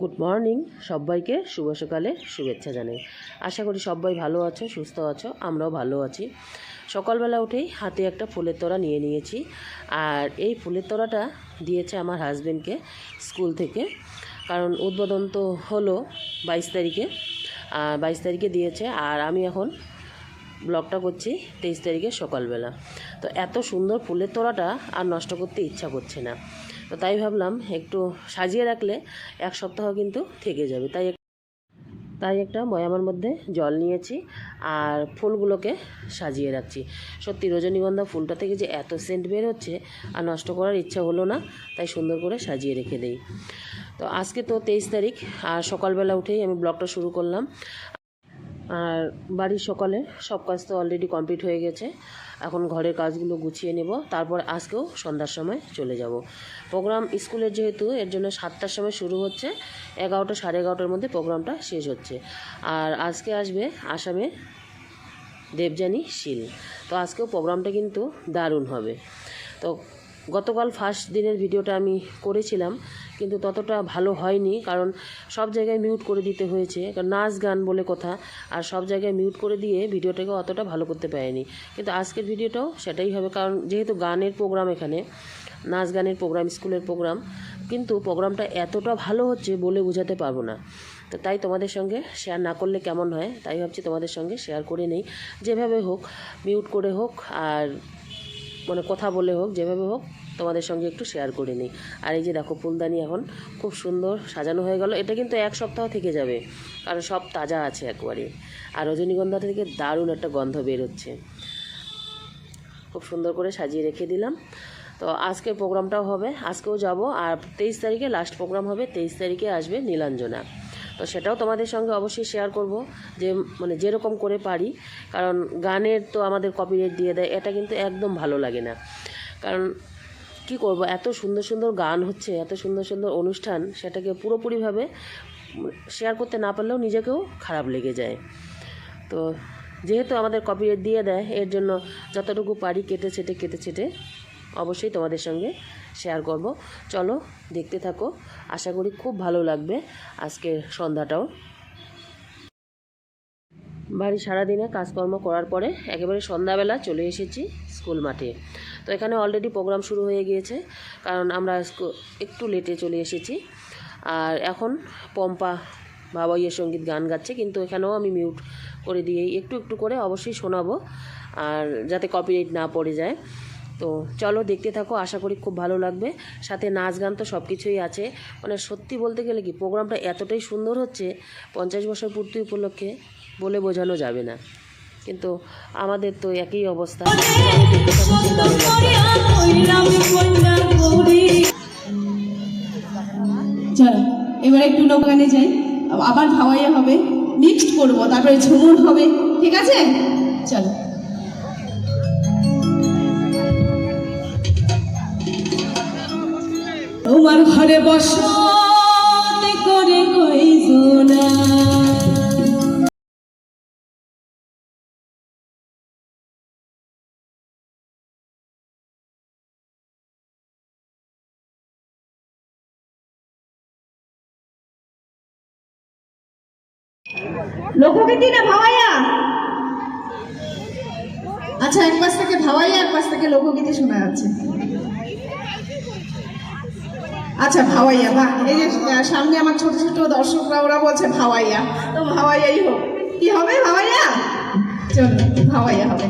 Good morning সবাইকে শুভ সকালে শুভেচ্ছা জানাই। আশা করি সবাই ভালো আছো, সুস্থ আছো, আমরাও ভালো আছি। সকালবেলা উঠেই হাতে একটা ফুলের তোড়া নিয়ে নিয়েছি। আর এই ফুলের তোড়াটা দিয়েছে আমার হাজবেন্ডকে স্কুল থেকে। কারণ উদ্বোধন তো হলো বাইশ তারিখে। আর বাইশ তারিখে দিয়েছে। আর আমি এখন ব্লগটা করছি তেইশ তারিখে সকালবেলা। তো এত সুন্দর ফুলের তোড়াটা আর নষ্ট করতে ইচ্ছা করছে না। তো তাই ভাবলাম একটু সাজিয়ে রাখলে এক সপ্তাহ কিন্তু থেকে যাবে। তাই তাই একটা ময়ামার মধ্যে জল নিয়েছি আর ফুলগুলোকে সাজিয়ে রাখছি। সত্যি রজনীগন্ধা ফুলটা থেকে যে এত সেন্ট বের হচ্ছে আর নষ্ট করার ইচ্ছা হলো না, তাই সুন্দর করে সাজিয়ে রেখে দেই। তো আজকে তো তেইশ তারিখ আর সকালবেলা উঠেই আমি ব্লগটা শুরু করলাম। আর বাড়ির সকালে, সব কাজ তো অলরেডি কমপ্লিট হয়ে গেছে। এখন ঘরের কাজগুলো গুছিয়ে নেব, তারপর আজকেও সন্ধ্যার সময় চলে যাব। প্রোগ্রাম স্কুলের যেহেতু, এর জন্য সাতটার সময় শুরু হচ্ছে, এগারোটা সাড়ে এগারোটার মধ্যে প্রোগ্রামটা শেষ হচ্ছে। আর আজকে আসবে আসামে দেবযানী শীল। তো আজকেও প্রোগ্রামটা কিন্তু দারুণ হবে। তো গতকাল ফার্স্ট দিনের ভিডিওটা আমি করেছিলাম, কিন্তু ততটা ভালো হয়নি, কারণ সব জায়গায় মিউট করে দিতে হয়েছে নাচ গান বলে কথা, আর সব জায়গায় মিউট করে দিয়ে ভিডিওটাকে অতটা ভালো করতে পারিনি। কিন্তু আজকের ভিডিওটাও সেটাই হবে, কারণ যেহেতু গানের প্রোগ্রাম এখানে, নাচ গানের প্রোগ্রাম স্কুলের প্রোগ্রাম কিন্তু প্রোগ্রামটা এতটা ভালো হচ্ছে বলে বোঝাতে পারব না। তো তাই তোমাদের সঙ্গে শেয়ার না করলে কেমন হয়, তাই ভাবছি তোমাদের সঙ্গে শেয়ার করে নেই। যেভাবে হোক মিউট করে হোক, আর মানে কথা বলে হোক, যেভাবে হোক, তোমাদের সঙ্গে একটু শেয়ার করে নিই। আর এই যে দেখো, ফুলদানি এখন খুব সুন্দর সাজানো হয়ে গেল। এটা কিন্তু এক সপ্তাহ থেকে যাবে, কারণ সব তাজা আছে একবারে। আর রজনীগন্ধা থেকে দারুণ একটা গন্ধ বেরোচ্ছে। খুব সুন্দর করে সাজিয়ে রেখে দিলাম। তো আজকের প্রোগ্রামটাও হবে, আজকেও যাব। আর তেইশ তারিখে লাস্ট প্রোগ্রাম হবে, তেইশ তারিখে আসবে নীলাঞ্জনা। তো সেটাও তোমাদের সঙ্গে অবশ্যই শেয়ার করব, যে মানে যেরকম করে পারি। কারণ গানের তো আমাদের কপিরাইট দিয়ে দেয়, এটা কিন্তু একদম ভালো লাগে না। কারণ কি করব, এত সুন্দর সুন্দর গান হচ্ছে, এত সুন্দর সুন্দর অনুষ্ঠান, সেটাকে পুরোপুরিভাবে শেয়ার করতে না পারলেও নিজেকেও খারাপ লেগে যায়। তো যেহেতু আমাদের কপিরাইট দিয়ে দেয়, এর জন্য যতটুকু পারি কেটে ছেটে কেটে ছেটে অবশ্যই তোমাদের সঙ্গে শেয়ার করব। চলো, দেখতে থাকো। আশা করি খুব ভালো লাগবে আজকের সন্ধ্যাটাও। বাড়ি সারাদিনে কাজকর্ম করার পরে একেবারে সন্ধ্যাবেলা চলে এসেছি স্কুল মাঠে। তো এখানে অলরেডি প্রোগ্রাম শুরু হয়ে গিয়েছে, কারণ আমরা একটু লেটে চলে এসেছি। আর এখন পম্পা বাবাইয়ের সংগীত গান গাচ্ছে, কিন্তু এখানেও আমি মিউট করে দিয়েই একটু একটু করে অবশ্যই শোনাবো, আর যাতে কপিরাইট না পড়ে যায়। তো চলো দেখতে থাকো, আশা করি খুব ভালো লাগবে। সাথে নাচ গান তো সব কিছুই আছে। মানে সত্যি বলতে গেলে কি, প্রোগ্রামটা এতটাই সুন্দর হচ্ছে, পঞ্চাশ বছর পূর্তি উপলক্ষে বলে বোঝানো যাবে না। কিন্তু আমাদের তো একই অবস্থা। চলো, এবার একটু নৌকানে যাই। আবার ভাওয়াইয়া হবে, মিক্সড করব, তারপরে ঝুমুর হবে, ঠিক আছে? চলো। তোমার ঘরে বসত করে কই লোকগীতি না ভাওয়াইয়া? আচ্ছা এক পাশ থেকে ভাওয়াইয়া এক পাশ থেকে লোকগীতি শোনা যাচ্ছে। আচ্ছা ভাওয়াইয়া, বা, এই যে সামনে আমার ছোট ছোট দর্শকরা, ওরা বলছে ভাওয়াইয়া। তো ভাওয়াইয়াই হোক। কি হবে ভাওয়াইয়া? চলো, ভাওয়াইয়া হবে।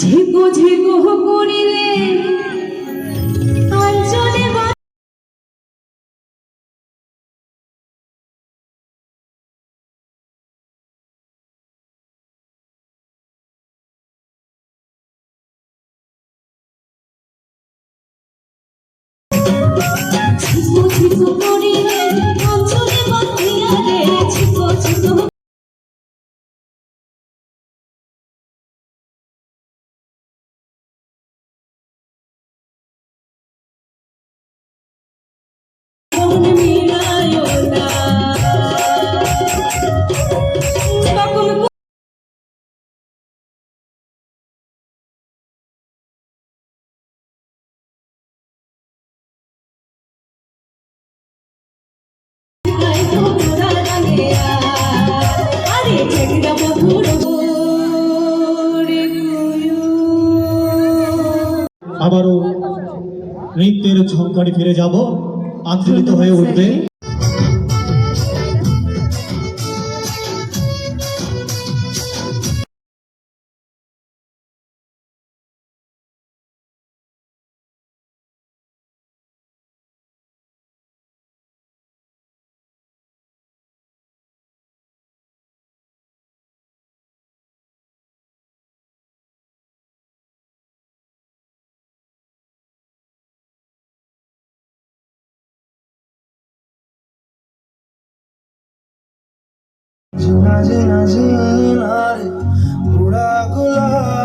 ঝিকো ঝিকো করিলে আবারও নৃত্যের ঝঙ্কারে ফিরে যাব আন্দোলিত হয়ে উঠবে। জিনা জিনা জিনা রে উড়া গুলাল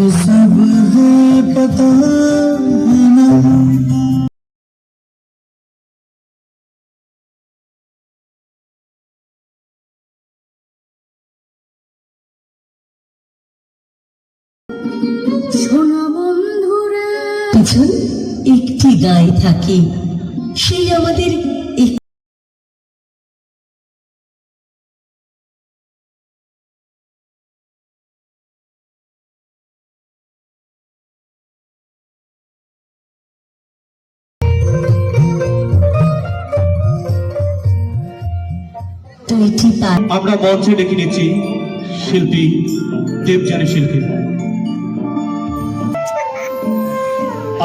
सब है पता है ना সোনা বন্ধুরা পিছন একটি গায়ে থাকে সেই আমাদের আমরা মঞ্চে ডেকে নিচ্ছি শিল্পী দেবজানী শিল্পী।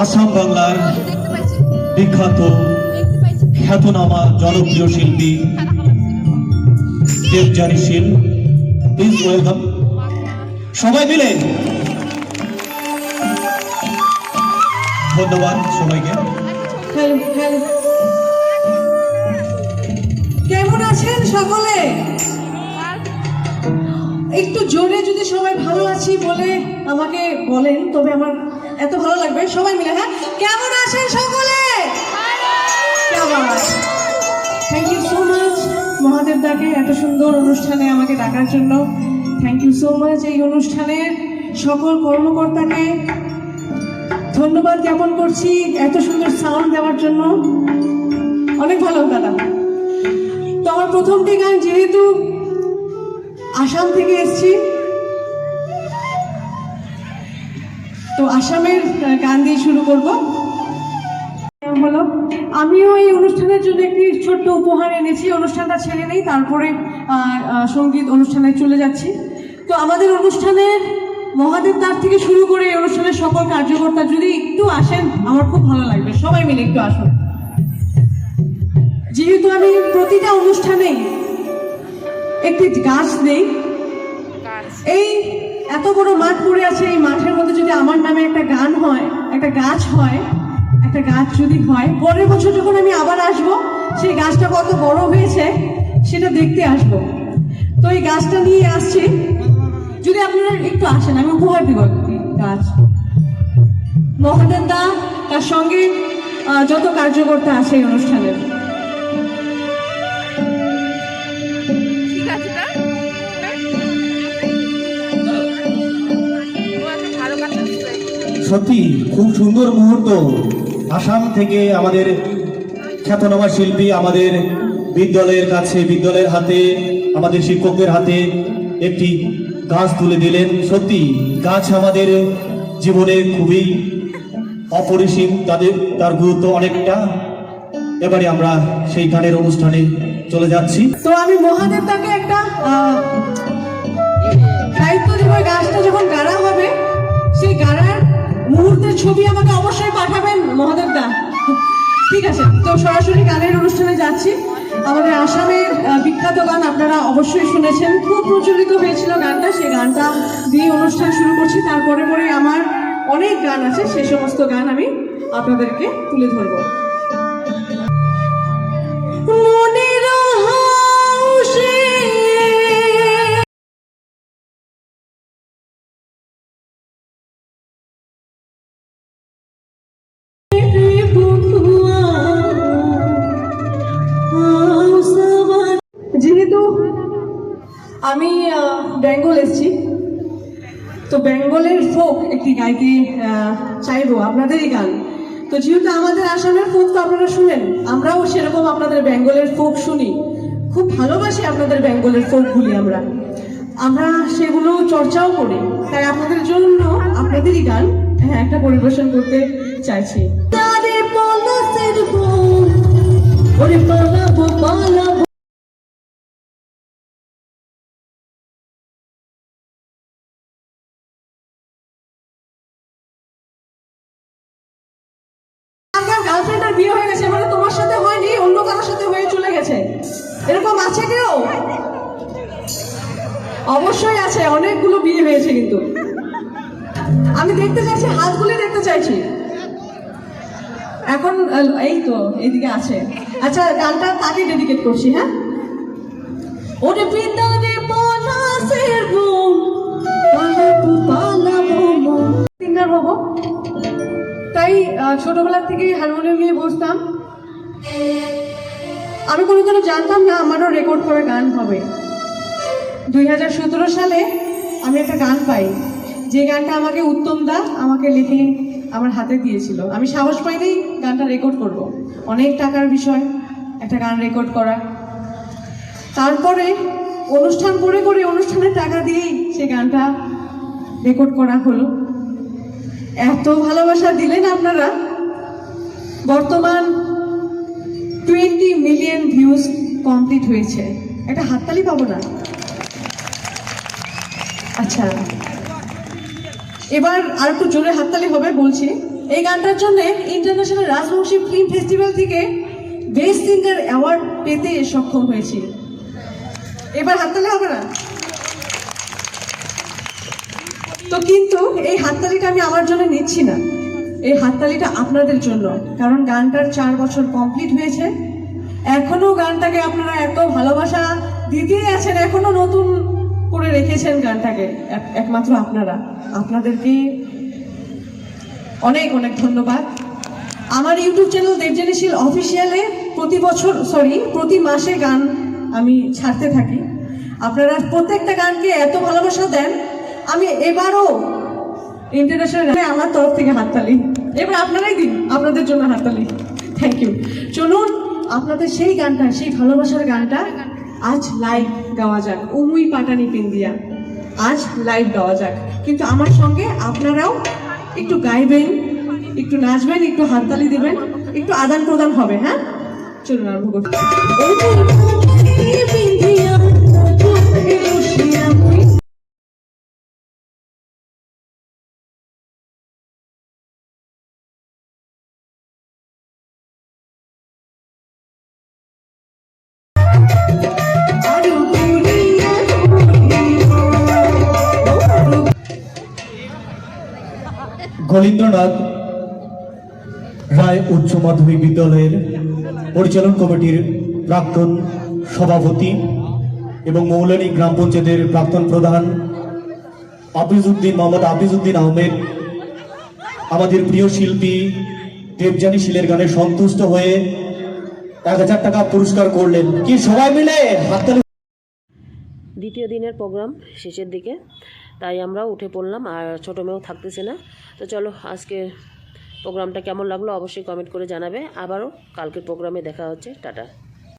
আসাম বাংলার বিখ্যাত খ্যাতনামা জনপ্রিয় শিল্পী দেবজানী শীল প্লিজ ওয়েলকাম সবাই মিলে। ধন্যবাদ সবাইকে। কেমন আছেন সকলে? একটু জোরে যদি সবাই ভালো আছি বলে আমাকে বলেন, তবে আমার এত ভালো লাগবে। সবাই মিলে হ্যাঁ? কেমন আছেন সকলে? Thank you so much Mahadev দাকে এত সুন্দর অনুষ্ঠানে আমাকে ডাকার জন্য। থ্যাংক ইউ সো মাচ এই অনুষ্ঠানের সকল কর্মকর্তাকে। ধন্যবাদ জ্ঞাপন করছি এত সুন্দর সাউন্ড দেওয়ার জন্য। অনেক ভালো দাদা। তো আমার প্রথমটি গান যেহেতু আসাম থেকে এসছি। তো আসামের গান দিয়ে শুরু করব। হলো, আমিও এই অনুষ্ঠানের জন্য একটি ছোট্ট উপহার এনেছি। অনুষ্ঠানটা ছেড়ে নেই, তারপরে সংগীত অনুষ্ঠানে চলে যাচ্ছি। তো আমাদের অনুষ্ঠানের মহাদেব তার থেকে শুরু করে এই অনুষ্ঠানের সকল কার্যকর্তা যদি একটু আসেন, আমার খুব ভালো লাগবে। সবাই মিলে একটু আসুন। যেহেতু আমি প্রতিটা অনুষ্ঠানেই একটি গাছ নেই। এই এত বড় মাঠ পড়ে আছে এই মাঠের মধ্যে যদি আমার নামে একটা গান হয় একটা গাছ হয় একটা গাছ যদি হয় পরের বছর যখন আমি আবার আসব সেই গাছটা কত বড় হয়েছে সেটা দেখতে আসব। তো এই গাছটা নিয়ে আসছি। যদি আপনারা একটু আসেন আমি উপহার দিব গাছ। মহাদেব দা তার সঙ্গে যত কার্যকর্তা আছে এই অনুষ্ঠানের। সত্যি খুব সুন্দর মুহূর্ত। আসাম থেকে আমাদের খ্যাতনামা শিল্পী আমাদের বিদ্যালয়ের কাছে, বিদ্যালয়ের হাতে, আমাদের শিক্ষকদের হাতে একটি গাছ তুলে দিলেন। সত্যি গাছ আমাদের জীবনে খুবই অপরিসীম, তাদের, তার গুরুত্ব অনেকটা। এবারে আমরা সেই গানের অনুষ্ঠানে চলে যাচ্ছি। তো আমি মহাদেব তাকে একটা দায়িত্ব দিব গাছটা যখন গাড়া হবে, সেই গাড়ার মুহূর্তের ছবি আমাকে অবশ্যই পাঠাবেন, মহাদেব দা। ঠিক আছে, তো সরাসরি গানের অনুষ্ঠানে যাচ্ছি। আমাদের আসামের বিখ্যাত গান আপনারা অবশ্যই শুনেছেন। খুব প্রচলিত হয়েছিল গানটা, সেই গানটা দিয়ে অনুষ্ঠান শুরু করছি। তারপরে পরে আমার অনেক গান আছে, সে সমস্ত গান আমি আপনাদেরকে তুলে ধরবো। আমি বেঙ্গল এসছি। তো বেঙ্গলের ফোক একটি গাইতে চাইব আপনাদেরই গান। তো যেহেতু আমাদের আসামের ফোক তো আপনারা শুনেন, আমরাও সেরকম আপনাদের বেঙ্গলের ফোক শুনি। খুব ভালোবাসি আপনাদের বেঙ্গলের ফোকগুলি আমরা। আমরা সেগুলো চর্চাও করি। তাই আপনাদের জন্য আপনাদেরই গান হ্যাঁ একটা পরিবেশন করতে চাইছি। ওরে পালাবো পালাবো। বিয়ে হয়ে গেছে মানে তোমার সাথে হয়নি, অন্য কারোর সাথে হয়ে চলে গেছে। এরকম আছে কেউ? অবশ্যই আছে, অনেকগুলো বিয়ে হয়েছে কিন্তু। আমি দেখতে চাইছি, হাতগুলি দেখতে চাইছি। এখন এই তো, এইদিকে আছে। আচ্ছা গানটা তাকে ডেডিকেট করছি হ্যাঁ? ওরে পিতা রে পালাবো। তাই ছোটবেলা থেকেই হারমোনিয়াম নিয়ে বসতাম। আমি কোনোদিনও জানতাম না আমারও রেকর্ড করে গান হবে। দুই হাজার সতেরো সালে আমি একটা গান পাই। যে গানটা আমাকে উত্তম দা আমাকে লিখে আমার হাতে দিয়েছিল। আমি সাহস পাইনি গানটা রেকর্ড করব। অনেক টাকার বিষয়, একটা গান রেকর্ড করা। তারপরে অনুষ্ঠান করে করে অনুষ্ঠানের টাকা দিয়েই সে গানটা রেকর্ড করা হলো। এত ভালোবাসা দিলেন আপনারা? বর্তমান টোয়েন্টি মিলিয়ন ভিউজ কমপ্লিট হয়েছে। একটা হাততালি পাবো না? আচ্ছা। এবার আর একটু জোরে হাততালি হবে, বলছি। এই গানটার জন্য ইন্টারন্যাশনাল রাজবংশী ফিল্ম ফেস্টিভ্যাল থেকে বেস্ট সিঙ্গার অ্যাওয়ার্ড পেতে সক্ষম হয়েছি। এবার হাততালি হবে না? তো কিন্তু এই হাততালিটা আমি আমার জন্য নিচ্ছি না। এই হাততালিটা আপনাদের জন্য। কারণ গানটার চার বছর কমপ্লিট হয়েছে। এখনও গানটাকে আপনারা এত ভালোবাসা দিতেই আছেন, এখনও নতুন করে রেখেছেন গানটাকে। এক- একমাত্র আপনারা। আপনাদেরকে অনেক অনেক ধন্যবাদ। আমার ইউটিউব চ্যানেল দেবজানিশীল অফিসিয়ালে প্রতি বছর সরি প্রতি মাসে গান আমি ছাড়তে থাকি। আপনারা প্রত্যেকটা গানকে এত ভালোবাসা দেন আমি এবারও ইন্টারন্যাশনাল আমার তরফ থেকে হাততালি। এবার আপনারাই দিন, আপনাদের জন্য হাততালি। থ্যাংক ইউ চলুন, আপনাদের সেই গানটা, সেই ভালোবাসার গানটা আজ লাইভ গাওয়া যাক। উমুই পাটানি পিন্দিয়া আজ লাইভ গাওয়া যাক। কিন্তু আমার সঙ্গে আপনারাও একটু গাইবেন, একটু নাচবেন, একটু হাততালি দেবেন, একটু আদান প্রদান হবে হ্যাঁ? চলুন আরম্ভ করছি গলীন্দ্রনাথ রায় উচ্চ মাধ্যমিক বিদ্যালয়ের পরিচালন কমিটির প্রাক্তন সভাপতি এবং মৌলানী গ্রাম পঞ্চায়েতের প্রাক্তন প্রধান আফিজউদ্দিন, মোহাম্মদ আফিজউদ্দিন আহমেদ, আমাদের প্রিয় শিল্পী দেবজানী শিলের গানে সন্তুষ্ট হয়ে এক হাজার টাকা পুরস্কার করলেন। কি সবাই মিলে? দ্বিতীয় দিনের প্রোগ্রাম শেষের দিকে। তাই আমরা উঠে পড়লাম আর ছোটো মেয়েও থাকতেছে না। তো চলো আজকে প্রোগ্রামটা কেমন লাগল অবশ্যই কমেন্ট করে জানাবে। আবারও কালকের প্রোগ্রামে দেখা হচ্ছে। টাটা।